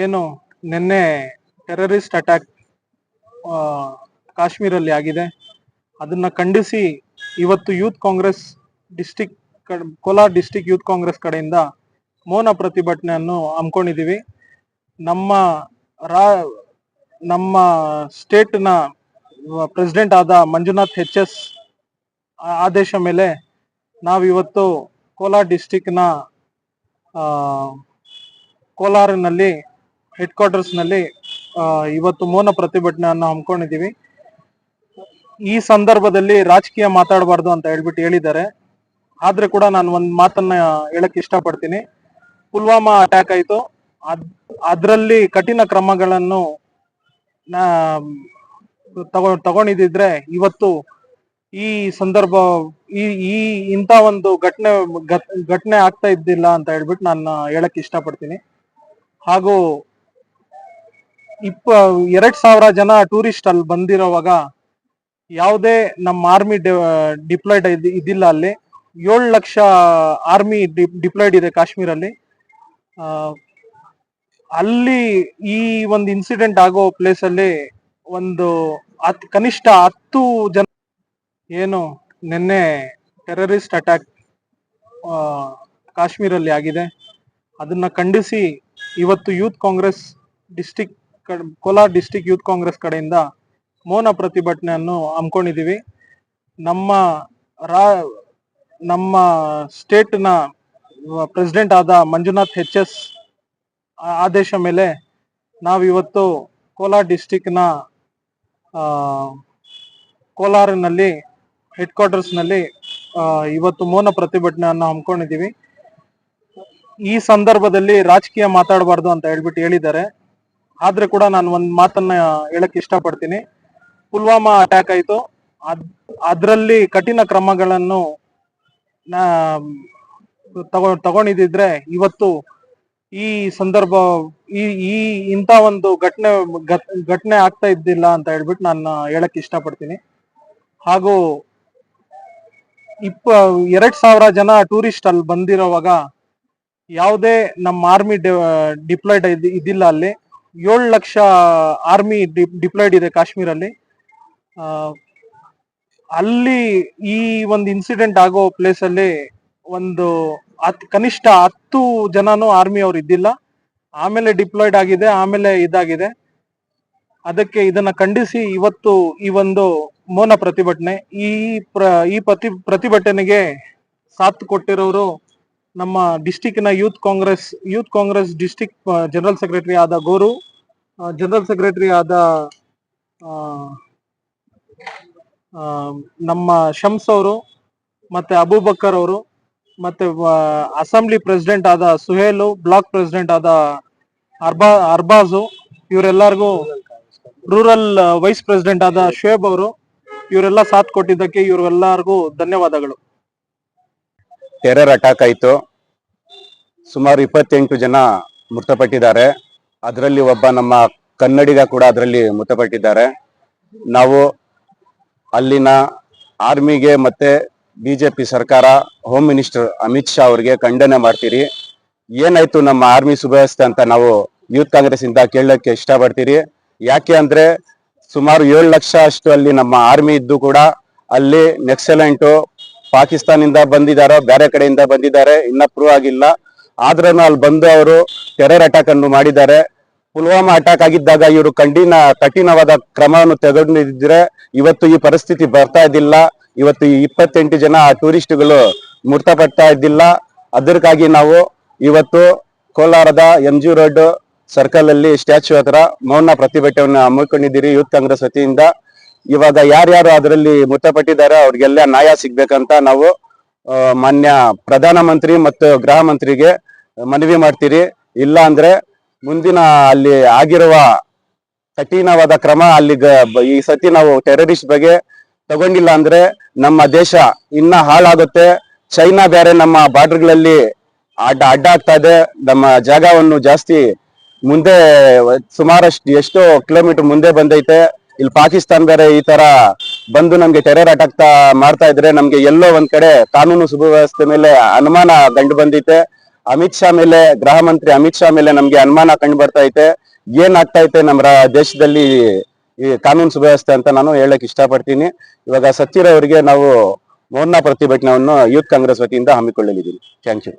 ಏನು ನಿನ್ನೆ terrorist attack ಕಾಶ್ಮೀರಲ್ಲಿ ಆಗಿದೆ. ಅದನ್ನ ಖಂಡಿಸಿ ಇವತ್ತು Youth Congress district Kolar district Youth Congress ಕಡೆಯಿಂದ ಮೌನ ಪ್ರತಿಭಟನೆಯನ್ನು ಹಮ್ಮಿಕೊಂಡಿದ್ದೀವಿ. ನಮ್ಮ ರಾ, ನಮ್ಮ ಸ್ಟೇಟ್ನ ಪ್ರೆಸಿಡೆಂಟ್ ಆದ ಮಂಜುನಾಥ್ ಎಚ್ ಎಸ್ ಆದೇಶ ಮೇಲೆ ನಾವಿವತ್ತು ಕೋಲಾರ ಡಿಸ್ಟಿಕ್ನ ಕೋಲಾರಿನಲ್ಲಿ ಹೆಡ್ ಕ್ವಾರ್ಟರ್ಸ್ನಲ್ಲಿ ಇವತ್ತು ಮೌನ ಪ್ರತಿಭಟನೆಯನ್ನು ಹಮ್ಮಿಕೊಂಡಿದ್ದೀವಿ. ಈ ಸಂದರ್ಭದಲ್ಲಿ ರಾಜಕೀಯ ಮಾತಾಡಬಾರ್ದು ಅಂತ ಹೇಳ್ಬಿಟ್ಟು ಹೇಳಿದ್ದಾರೆ. ಆದ್ರೆ ಕೂಡ ನಾನು ಒಂದ್ ಮಾತನ್ನ ಹೇಳಕ್ ಇಷ್ಟಪಡ್ತೀನಿ. ಪುಲ್ವಾಮಾ ಅಟ್ಯಾಕ್ ಆಯ್ತು. ಅದ್, ಅದರಲ್ಲಿ ಕಠಿಣ ಕ್ರಮಗಳನ್ನು ತಗೊಂಡಿದ್ರೆ ಇವತ್ತು ಈ ಸಂದರ್ಭ, ಈ ಈ ಇಂಥ ಒಂದು ಘಟನೆ ಘಟನೆ ಆಗ್ತಾ ಇದ್ದಿಲ್ಲ ಅಂತ ಹೇಳ್ಬಿಟ್ಟು ನಾನು ಹೇಳಕ್ ಇಷ್ಟಪಡ್ತೀನಿ. ಹಾಗೂ ಇಪ್ಪ, ಎರಡ್ ಸಾವಿರ ಜನ ಟೂರಿಸ್ಟ್ ಅಲ್ಲಿ ಬಂದಿರೋವಾಗ ಯಾವುದೇ ನಮ್ಮ ಆರ್ಮಿ ಡಿಪ್ಲಾಯ್ಡ್ ಇದಿಲ್ಲ ಅಲ್ಲಿ. ಏಳು ಲಕ್ಷ ಆರ್ಮಿ ಡಿಪ್ಲಾಯ್ಡ್ ಇದೆ ಕಾಶ್ಮೀರಲ್ಲಿ. ಅಲ್ಲಿ ಈ ಒಂದು ಇನ್ಸಿಡೆಂಟ್ ಆಗೋ ಪ್ಲೇಸ್ ಅಲ್ಲಿ ಒಂದು ಕನಿಷ್ಠ ಹತ್ತು ಜನ ಏನು ನಿನ್ನೆ ಟೆರರಿಸ್ಟ್ ಅಟ್ಯಾಕ್ ಕಾಶ್ಮೀರಲ್ಲಿ ಆಗಿದೆ. ಅದನ್ನ ಖಂಡಿಸಿ ಇವತ್ತು Youth Congress district Kolar district Youth Congress ಕಡೆಯಿಂದ ಮೌನ ಪ್ರತಿಭಟನೆಯನ್ನು ಹಮ್ಮಿಕೊಂಡಿದ್ದೀವಿ. ನಮ್ಮ ರಾ, ನಮ್ಮ ಸ್ಟೇಟ್ನ ಪ್ರೆಸಿಡೆಂಟ್ ಆದ ಮಂಜುನಾಥ್ ಎಚ್ ಎಸ್ ಆದೇಶ ಮೇಲೆ ನಾವಿವತ್ತು ಕೋಲಾರ ಡಿಸ್ಟಿಕ್ನ ಕೋಲಾರಿನಲ್ಲಿ ಹೆಡ್ ಕ್ವಾರ್ಟರ್ಸ್ನಲ್ಲಿ ಇವತ್ತು ಮೌನ ಪ್ರತಿಭಟನೆಯನ್ನು ಹಮ್ಮಿಕೊಂಡಿದ್ದೀವಿ. ಈ ಸಂದರ್ಭದಲ್ಲಿ ರಾಜಕೀಯ ಮಾತಾಡಬಾರ್ದು ಅಂತ ಹೇಳ್ಬಿಟ್ಟು ಹೇಳಿದ್ದಾರೆ. ಆದ್ರೆ ಕೂಡ ನಾನು ಒಂದ್ ಮಾತನ್ನ ಹೇಳಕ್ ಇಷ್ಟಪಡ್ತೀನಿ. ಪುಲ್ವಾಮಾ ಅಟ್ಯಾಕ್ ಆಯ್ತು. ಅದ್ರಲ್ಲಿ ಕಠಿಣ ಕ್ರಮಗಳನ್ನು ತಗೊ ತಗೊಂಡಿದ್ರೆ ಇವತ್ತು ಈ ಸಂದರ್ಭ, ಈ ಈ ಇಂಥ ಒಂದು ಘಟನೆ ಘಟನೆ ಆಗ್ತಾ ಇದ್ದಿಲ್ಲ ಅಂತ ಹೇಳ್ಬಿಟ್ಟು ನಾನು ಹೇಳಕ್ ಇಷ್ಟಪಡ್ತೀನಿ. ಹಾಗೂ ಇಪ್ಪ, ಎರಡ್ ಸಾವಿರ ಜನ ಟೂರಿಸ್ಟ್ ಅಲ್ಲಿ ಬಂದಿರೋವಾಗ ಯಾವುದೇ ನಮ್ಮ ಆರ್ಮಿ ಡಿಪ್ಲಾಯ್ಡ್ ಇದ್ದಿಲ್ಲ ಅಲ್ಲಿ. ಏಳು ಲಕ್ಷ ಆರ್ಮಿ ಡಿಪ್ಲಾಯ್ಡ್ ಇದೆ ಕಾಶ್ಮೀರಲ್ಲಿ. ಅಲ್ಲಿ ಈ ಒಂದು ಇನ್ಸಿಡೆಂಟ್ ಆಗೋ ಪ್ಲೇಸ್ ಅಲ್ಲಿ ಒಂದು ಹತ್, ಕನಿಷ್ಠ ಹತ್ತು ಜನನು ಆರ್ಮಿ ಅವ್ರು ಇದ್ದಿಲ್ಲ. ಆಮೇಲೆ ಡಿಪ್ಲಾಯ್ಡ್ ಆಗಿದೆ, ಆಮೇಲೆ ಇದಾಗಿದೆ. ಅದಕ್ಕೆ ಇದನ್ನ ಖಂಡಿಸಿ ಇವತ್ತು ಈ ಒಂದು ಮೌನ ಪ್ರತಿಭಟನೆ, ಈ ಪ್ರ, ಈ ಪ್ರತಿ, ಪ್ರತಿಭಟನೆಗೆ ಸಾಥ್ ಕೊಟ್ಟಿರೋರು ನಮ್ಮ ಡಿಸ್ಟಿಕ್ನ Youth Congress Youth Congress district general secretary ಆದ ಗೋರು ಜನರಲ್ ಸೆಕ್ರೆಟರಿ ಆದ ನಮ್ಮ ಶಮ್ಸ್ ಅವರು, ಮತ್ತೆ ಅಬೂಬಕ್ಕರ್ ಅವರು, ಮತ್ತೆ ಅಸೆಂಬ್ಲಿ ಪ್ರೆಸಿಡೆಂಟ್ ಆದ ಸುಹೇಲು ಬ್ಲಾಕ್ ಪ್ರೆಸಿಡೆಂಟ್ ಆದ ಅರ್ಬಾ, ಅರ್ಬಾಜು, ಇವರೆಲ್ಲರಿಗೂ ರೂರಲ್ ವೈಸ್ ಪ್ರೆಸಿಡೆಂಟ್ ಆದ ಶೇಬ್ ಅವರು, ಇವರೆಲ್ಲ ಸಾಥ್ ಕೊಟ್ಟಿದ್ದಕ್ಕೆ ಇವರೆಲ್ಲರಿಗೂ ಧನ್ಯವಾದಗಳು. ಟೆರರ್ ಅಟ್ಯಾಕ್ ಆಯಿತು ಸುಮಾರು ಇಪ್ಪತ್ತೆಂಟು ಜನ ಮೃತಪಟ್ಟಿದ್ದಾರೆ. ಅದರಲ್ಲಿ ಒಬ್ಬ ನಮ್ಮ ಕನ್ನಡಿಗ ಕೂಡ ಅದರಲ್ಲಿ ಮೃತಪಟ್ಟಿದ್ದಾರೆ. ನಾವು ಅಲ್ಲಿನ ಆರ್ಮಿಗೆ ಮತ್ತೆ ಬಿಜೆಪಿ ಸರ್ಕಾರ ಹೋಮ್ ಮಿನಿಸ್ಟರ್ ಅಮಿತ್ ಶಾ ಅವರಿಗೆ ಖಂಡನೆ ಮಾಡ್ತೀರಿ. ಏನಾಯ್ತು ನಮ್ಮ ಆರ್ಮಿ ಸುವ್ಯವಸ್ಥೆ ಅಂತ ನಾವು ಯೂತ್ ಕಾಂಗ್ರೆಸ್ ಇಂದ ಕೇಳಕ್ಕೆ ಇಷ್ಟಪಡ್ತೀರಿ? ಯಾಕೆ ಅಂದ್ರೆ ಸುಮಾರು ಏಳು ಲಕ್ಷ ಅಷ್ಟು ಅಲ್ಲಿ ನಮ್ಮ ಆರ್ಮಿ ಇದ್ದು ಕೂಡ ಅಲ್ಲಿ ನೆಕ್ಸಲೆಂಟು ಪಾಕಿಸ್ತಾನಿಂದ ಬಂದಿದ್ದಾರೋ ಬೇರೆ ಕಡೆಯಿಂದ ಬಂದಿದ್ದಾರೆ, ಇನ್ನ ಪ್ರೂವ್ ಆಗಿಲ್ಲ. ಆದ್ರೂ ಅಲ್ಲಿ ಬಂದು ಅವರು ಟೆರರ್ ಅಟ್ಯಾಕ್ ಅನ್ನು ಮಾಡಿದ್ದಾರೆ. ಪುಲ್ವಾಮಾ ಅಟ್ಯಾಕ್ ಆಗಿದ್ದಾಗ ಇವರು ಕಂಡಿನ ಕಠಿಣವಾದ ಕ್ರಮವನ್ನು ತೆಗೆದುಕೊಂಡಿದ್ರೆ ಇವತ್ತು ಈ ಪರಿಸ್ಥಿತಿ ಬರ್ತಾ ಇದ್ದಿಲ್ಲ. ಇವತ್ತು ಈ ಇಪ್ಪತ್ತೆಂಟು ಜನ ಟೂರಿಸ್ಟ್ಗಳು ಮೃತಪಡ್ತಾ ಇದ್ದಿಲ್ಲ. ಅದಕ್ಕಾಗಿ ನಾವು ಇವತ್ತು ಕೋಲಾರದ ಎಂ ಜಿ ರೋಡ್ ಸರ್ಕಲ್ ಅಲ್ಲಿ ಸ್ಟ್ಯಾಚ್ಯೂ ಹತ್ರ ಮೌನ ಪ್ರತಿಭಟನೆಯನ್ನು ಹಮ್ಮಿಕೊಂಡಿದ್ದೀರಿ ಯೂತ್ ಕಾಂಗ್ರೆಸ್ ವತಿಯಿಂದ. ಇವಾಗ ಯಾರ್ಯಾರು ಅದರಲ್ಲಿ ಮೃತಪಟ್ಟಿದ್ದಾರೆ ಅವ್ರಿಗೆಲ್ಲ ನ್ಯಾಯ ಸಿಗ್ಬೇಕಂತ ನಾವು ಮಾನ್ಯ ಪ್ರಧಾನ ಮಂತ್ರಿ ಮತ್ತು ಗೃಹ ಮಂತ್ರಿಗೆ ಮನವಿ ಮಾಡ್ತೀರಿ. ಇಲ್ಲ ಅಂದ್ರೆ ಮುಂದಿನ ಅಲ್ಲಿ ಆಗಿರುವ ಕಠಿಣವಾದ ಕ್ರಮ ಅಲ್ಲಿ ಈ ಸತಿ ನಾವು ಟೆರರಿಸ್ಟ್ ಬಗ್ಗೆ ತಗೊಂಡಿಲ್ಲ ಅಂದ್ರೆ ನಮ್ಮ ದೇಶ ಇನ್ನ ಹಾಳಾಗುತ್ತೆ. ಚೈನಾ ಬೇರೆ ನಮ್ಮ ಬಾರ್ಡರ್ಗಳಲ್ಲಿ ಅಡ್ಡ ಅಡ್ಡ ಆಗ್ತಾ ಇದೆ. ನಮ್ಮ ಜಾಗವನ್ನು ಜಾಸ್ತಿ ಮುಂದೆ, ಸುಮಾರಷ್ಟು ಎಷ್ಟೋ ಕಿಲೋಮೀಟರ್ ಮುಂದೆ ಬಂದೈತೆ. ಇಲ್ಲಿ ಪಾಕಿಸ್ತಾನ ಬೇರೆ ಈ ತರ ಬಂದು ನಮ್ಗೆ ಟೆರರ್ ಅಟ್ಯಾಕ್ ಮಾಡ್ತಾ ಇದ್ರೆ ನಮ್ಗೆ ಎಲ್ಲೋ ಒಂದ್ ಕಡೆ ಕಾನೂನು ಸುವ್ಯವಸ್ಥೆ ಮೇಲೆ ಅನುಮಾನ ಕಂಡು ಬಂದೈತೆ. ಅಮಿತ್ ಶಾ ಮೇಲೆ, ಗೃಹ ಮಂತ್ರಿ ಅಮಿತ್ ಶಾ ಮೇಲೆ ನಮ್ಗೆ ಅನುಮಾನ ಕಂಡು ಬರ್ತಾ ಐತೆ. ಏನ್ ಆಗ್ತಾ ಐತೆ ನಮ್ಮ ದೇಶದಲ್ಲಿ ಈ ಕಾನೂನು ಸುವ್ಯವಸ್ಥೆ ಅಂತ ನಾನು ಹೇಳಕ್ ಇಷ್ಟಪಡ್ತೀನಿ. ಇವಾಗ ಸತ್ತಿರ ಅವರಿಗೆ ನಾವು ಮೌನ ಪ್ರತಿಭಟನೆಯನ್ನು ಯೂತ್ ಕಾಂಗ್ರೆಸ್ ವತಿಯಿಂದ ಹಮ್ಮಿಕೊಳ್ಳಲಿದ್ದೀವಿ. Thank you.